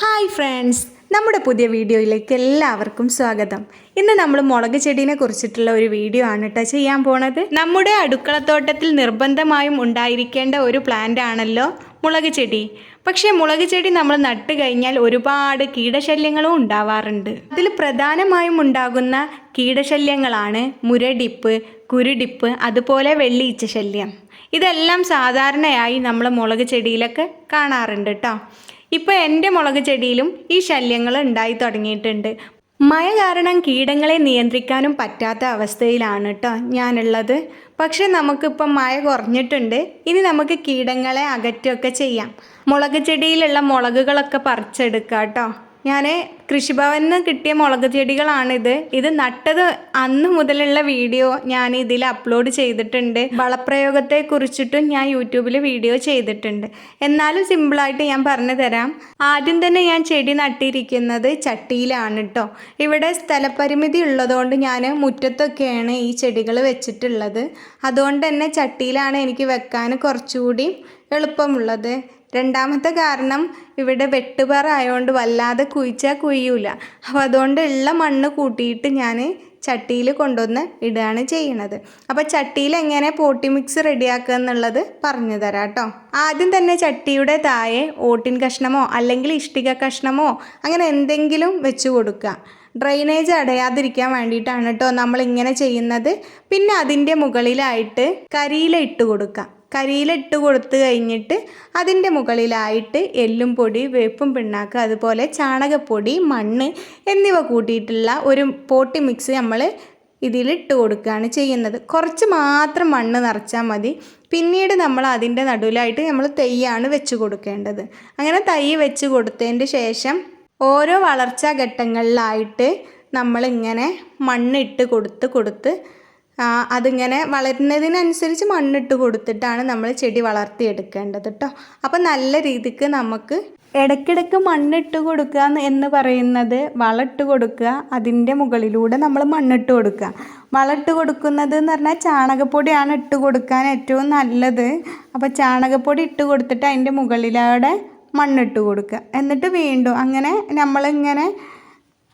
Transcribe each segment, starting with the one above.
Hi friends നമ്മുടെ പുതിയ വീഡിയോയിലേക്ക് എല്ലാവർക്കും സ്വാഗതം. ഇന്ന് നമ്മൾ മുളക് ചെടീനെ കുറിച്ചിട്ടുള്ള ഒരു വീഡിയോ ആണ് കേട്ടോ ചെയ്യാൻ പോണത്. നമ്മുടെ അടുക്കളത്തോട്ടത്തിൽ നിർബന്ധമായും ഉണ്ടായിരിക്കേണ്ട ഒരു പ്ലാന്റ് ആണല്ലോ മുളക് ചെടി. പക്ഷേ മുളക് ചെടി നമ്മൾ നട്ട് കഴിഞ്ഞാൽ ഒരുപാട് കീടശല്യങ്ങളും ഉണ്ടാവാറുണ്ട്. അതിൽ പ്രധാനമായും ഉണ്ടാകുന്ന കീടശല്യങ്ങളാണ് മുരടിപ്പ് കുരുടിപ്പ് അതുപോലെ വെള്ളീച്ച ശല്യം ഇതെല്ലാം സാധാരണയായി നമ്മൾ മുളക് ചെടിയിലൊക്കെ കാണാറുണ്ട് കേട്ടോ ഇപ്പോൾ എന്റെ മുളക് ചെടിയിലും ഈ ശല്യങ്ങൾ ഉണ്ടായി തുടങ്ങിയിട്ടുണ്ട്. മഴ കാരണം കീടങ്ങളെ നിയന്ത്രിക്കാനും പറ്റാത്ത അവസ്ഥയിലാണ് കേട്ടോ ഞാനുള്ളത്. പക്ഷേ നമുക്കിപ്പം മഴ കുറഞ്ഞിട്ടുണ്ട്. ഇനി നമുക്ക് കീടങ്ങളെ അകറ്റുകയൊക്കെ ചെയ്യാം. മുളക് ചെടിയിലുള്ള മുളകുകളൊക്കെ പറിച്ചെടുക്കാം കേട്ടോ ഞാൻ കൃഷിഭവനിൽ നിന്ന് കിട്ടിയ മുളക് ചെടികളാണിത്. ഇത് നട്ടത് അന്ന് മുതലുള്ള വീഡിയോ ഞാൻ ഇതിൽ അപ്ലോഡ് ചെയ്തിട്ടുണ്ട്. വളപ്രയോഗത്തെ കുറിച്ചിട്ടും ഞാൻ യൂട്യൂബിൽ വീഡിയോ ചെയ്തിട്ടുണ്ട്. എന്നാലും സിമ്പിളായിട്ട് ഞാൻ പറഞ്ഞു തരാം. ആദ്യം തന്നെ ഞാൻ ചെടി നട്ടിരിക്കുന്നത് ചട്ടിയിലാണ് കേട്ടോ ഇവിടെ സ്ഥലപരിമിതി ഉള്ളതുകൊണ്ട് ഞാൻ മുറ്റത്തൊക്കെയാണ് ഈ ചെടികൾ വെച്ചിട്ടുള്ളത്. അതുകൊണ്ട് തന്നെ ചട്ടിയിലാണ് എനിക്ക് വെക്കാൻ കുറച്ചുകൂടി എളുപ്പമുള്ളത്. രണ്ടാമത്തെ കാരണം ഇവിടെ വെട്ടുപാറ ആയതുകൊണ്ട് വല്ലാതെ കുഴിച്ചാൽ കുഴിയൂല. അപ്പോൾ അതുകൊണ്ട് ഉള്ള മണ്ണ് കൂട്ടിയിട്ട് ഞാൻ ചട്ടിയിൽ കൊണ്ടുവന്ന് ഇടുകയാണ് ചെയ്യണത്. അപ്പോൾ ചട്ടിയിൽ എങ്ങനെ പോട്ടി മിക്സ് റെഡിയാക്കുക എന്നുള്ളത് പറഞ്ഞു തരാം കേട്ടോ. ആദ്യം തന്നെ ചട്ടിയുടെ താഴെ ഓട്ടിൻ കഷ്ണമോ അല്ലെങ്കിൽ ഇഷ്ടിക കഷ്ണമോ അങ്ങനെ എന്തെങ്കിലും വെച്ച് കൊടുക്കുക. ഡ്രൈനേജ് അടയാതിരിക്കാൻ വേണ്ടിയിട്ടാണ് കേട്ടോ നമ്മൾ ഇങ്ങനെ ചെയ്യുന്നത്. പിന്നെ അതിന്റെ മുകളിലായിട്ട് കരിയില ഇട്ട് കൊടുക്കുക. കരിയില ഇട്ട് കൊടുത്തു കഴിഞ്ഞിട്ട് അതിന്റെ മുകളിലായിട്ട് എല്ലും പൊടി വേപ്പും പിണ്ണാക്ക് അതുപോലെ ചാണകപ്പൊടി മണ്ണ് എന്നിവ കൂട്ടിയിട്ടുള്ള ഒരു പോട്ടി മിക്സ് നമ്മൾ ഇതിലിട്ട് കൊടുക്കുകയാണ് ചെയ്യുന്നത്. കുറച്ച് മാത്രം മണ്ണ് നിറച്ചാൽ മതി. പിന്നീട് നമ്മൾ അതിന്റെ നടുവിലായിട്ട് നമ്മൾ തൈയാണ് വെച്ച് കൊടുക്കേണ്ടത്. അങ്ങനെ തൈ വെച്ച് കൊടുത്തതിന്റെ ശേഷം ഓരോ വളർച്ചാ ഘട്ടങ്ങളിലായിട്ട് നമ്മളിങ്ങനെ മണ്ണിട്ട് കൊടുത്ത് കൊടുത്ത് അതിങ്ങനെ വളരുന്നതിനനുസരിച്ച് മണ്ണിട്ട് കൊടുത്തിട്ടാണ് നമ്മൾ ചെടി വളർത്തിയെടുക്കേണ്ടത് കേട്ടോ അപ്പോൾ നല്ല രീതിക്ക് നമുക്ക് ഇടയ്ക്കിടയ്ക്ക് മണ്ണിട്ട് കൊടുക്കുക എന്ന് പറയുന്നത് വളട്ട് കൊടുക്കുക അതിന്റെ മുകളിലൂടെ നമ്മൾ മണ്ണിട്ട് കൊടുക്കുക. വളട്ട് കൊടുക്കുന്നത് എന്ന് പറഞ്ഞാൽ ചാണകപ്പൊടിയാണ് ഇട്ട് കൊടുക്കാൻ ഏറ്റവും നല്ലത്. അപ്പോൾ ചാണകപ്പൊടി ഇട്ട് കൊടുത്തിട്ട് അതിന്റെ മുകളിലൂടെ മണ്ണിട്ട് കൊടുക്കുക. എന്നിട്ട് വീണ്ടും അങ്ങനെ നമ്മളിങ്ങനെ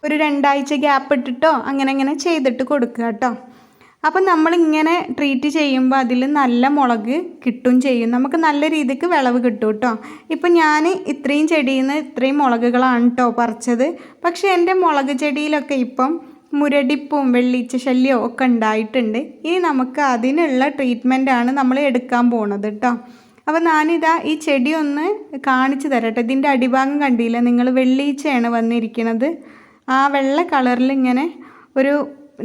ഒരു രണ്ടാഴ്ച ഗ്യാപ്പ് ഇട്ടിട്ടോ അങ്ങനെ അങ്ങനെ ചെയ്തിട്ട് കൊടുക്കുക കേട്ടോ അപ്പം നമ്മളിങ്ങനെ ട്രീറ്റ് ചെയ്യുമ്പോൾ അതിൽ നല്ല മുളക് കിട്ടും ചെയ്യും. നമുക്ക് നല്ല രീതിക്ക് വിളവ് കിട്ടും കേട്ടോ ഇപ്പം ഞാൻ ഇത്രയും ചെടിയിൽ നിന്ന് ഇത്രയും മുളകുകളാണ് കേട്ടോ പറിച്ചത്. പക്ഷേ എന്റെ മുളക് ചെടിയിലൊക്കെ ഇപ്പം മുരടിപ്പും വെള്ളീച്ച ശല്യവും ഒക്കെ ഉണ്ടായിട്ടുണ്ട്. ഇനി നമുക്ക് അതിനുള്ള ട്രീറ്റ്മെന്റാണ് നമ്മൾ എടുക്കാൻ പോണത് കേട്ടോ അപ്പോൾ ഞാനിതാ ഈ ചെടി ഒന്ന് കാണിച്ചു തരട്ടെ. ഇതിന്റെ അടിഭാഗം കണ്ടില്ല? നിങ്ങൾ വെള്ളീച്ചയാണ് വന്നിരിക്കുന്നത് ആ വെള്ള കളറിൽ ഇങ്ങനെ ഒരു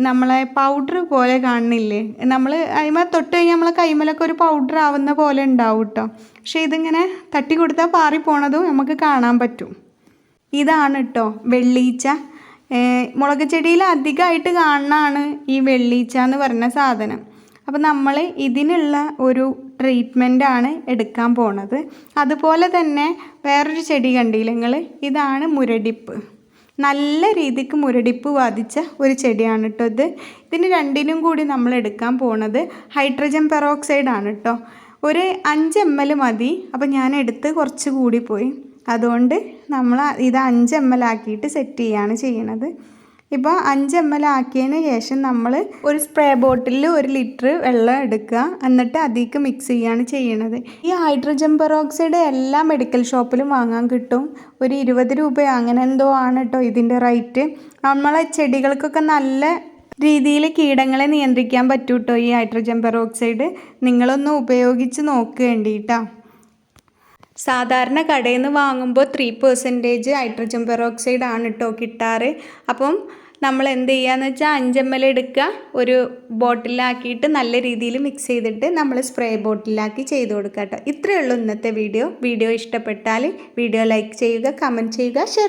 നമ്മളെ പൗഡർ പോലെ കാണുന്നില്ലേ? നമ്മൾ അതിമ തൊട്ട് കഴിഞ്ഞാൽ നമ്മളെ കൈമലൊക്കെ ഒരു പൗഡർ ആവുന്ന പോലെ ഉണ്ടാവും കേട്ടോ പക്ഷേ ഇതിങ്ങനെ തട്ടി കൊടുത്താൽ പാറി പോണതും നമുക്ക് കാണാൻ പറ്റും. ഇതാണ് കേട്ടോ വെള്ളീച്ച. മുളക് ചെടിയിൽ അധികമായിട്ട് കാണുന്നതാണ് ഈ വെള്ളീച്ച എന്ന് പറഞ്ഞ സാധനം. അപ്പോൾ നമ്മൾ ഇതിനുള്ള ഒരു ആണ് എടുക്കാൻ പോണത്. അതുപോലെ തന്നെ വേറൊരു ചെടി കണ്ടില്ലെങ്കിൽ ഇതാണ് മുരടിപ്പ്. നല്ല രീതിക്ക് മുരടിപ്പ് ബാധിച്ച ഒരു ചെടിയാണ് കേട്ടോ ഇത്. ഇതിന് രണ്ടിനും കൂടി നമ്മൾ എടുക്കാൻ പോണത് ഹൈഡ്രജൻ പെറോക്സൈഡ് ആണ് കേട്ടോ ഒരു അഞ്ച് എം എൽ മതി. അപ്പോൾ ഞാൻ എടുത്ത് കുറച്ച് കൂടി പോയി. അതുകൊണ്ട് നമ്മൾ ഇത് അഞ്ച് എം എൽ ആക്കിയിട്ട് സെറ്റ് ചെയ്യുകയാണ് ചെയ്യണത്. ഇപ്പോൾ അഞ്ച് എം എൽ ആക്കിയതിന് ശേഷം നമ്മൾ ഒരു സ്പ്രേ ബോട്ടിലിൽ ഒരു ലിറ്റർ വെള്ളം എടുക്കുക. എന്നിട്ട് അതിലേക്ക് മിക്സ് ചെയ്യുകയാണ് ചെയ്യണത്. ഈ ഹൈഡ്രജൻ പെറോക്സൈഡ് എല്ലാ മെഡിക്കൽ ഷോപ്പിലും വാങ്ങാൻ കിട്ടും. ഒരു ഇരുപത് രൂപ അങ്ങനെ എന്തോ ആണ് കേട്ടോ ഇതിന്റെ റേറ്റ് നമ്മളെ ചെടികൾക്കൊക്കെ നല്ല രീതിയിൽ കീടങ്ങളെ നിയന്ത്രിക്കാൻ പറ്റൂട്ടോ ഈ ഹൈഡ്രജൻ പെറോക്സൈഡ് നിങ്ങളൊന്ന് ഉപയോഗിച്ച് നോക്കേണ്ടിട്ടാ സാധാരണ കടയിൽ നിന്ന് വാങ്ങുമ്പോൾ ത്രീ പെർസെന്റേജ് ഹൈഡ്രജൻ പെറോക്സൈഡ് ആണ് കേട്ടോ കിട്ടാറ്. അപ്പം നമ്മൾ എന്ത് ചെയ്യുകയെന്ന് വെച്ചാൽ അഞ്ച് എൽ എടുക്കുക ഒരു ബോട്ടിലാക്കിയിട്ട് നല്ല രീതിയിൽ മിക്സ് ചെയ്തിട്ട് നമ്മൾ സ്പ്രേ ബോട്ടിലാക്കി ചെയ്ത് കൊടുക്കുക കേട്ടോ ഇത്രയേ ഉള്ളൂ ഇന്നത്തെ വീഡിയോ വീഡിയോ ഇഷ്ടപ്പെട്ടാൽ വീഡിയോ ലൈക്ക് ചെയ്യുക കമന്റ് ചെയ്യുക ഷെയർ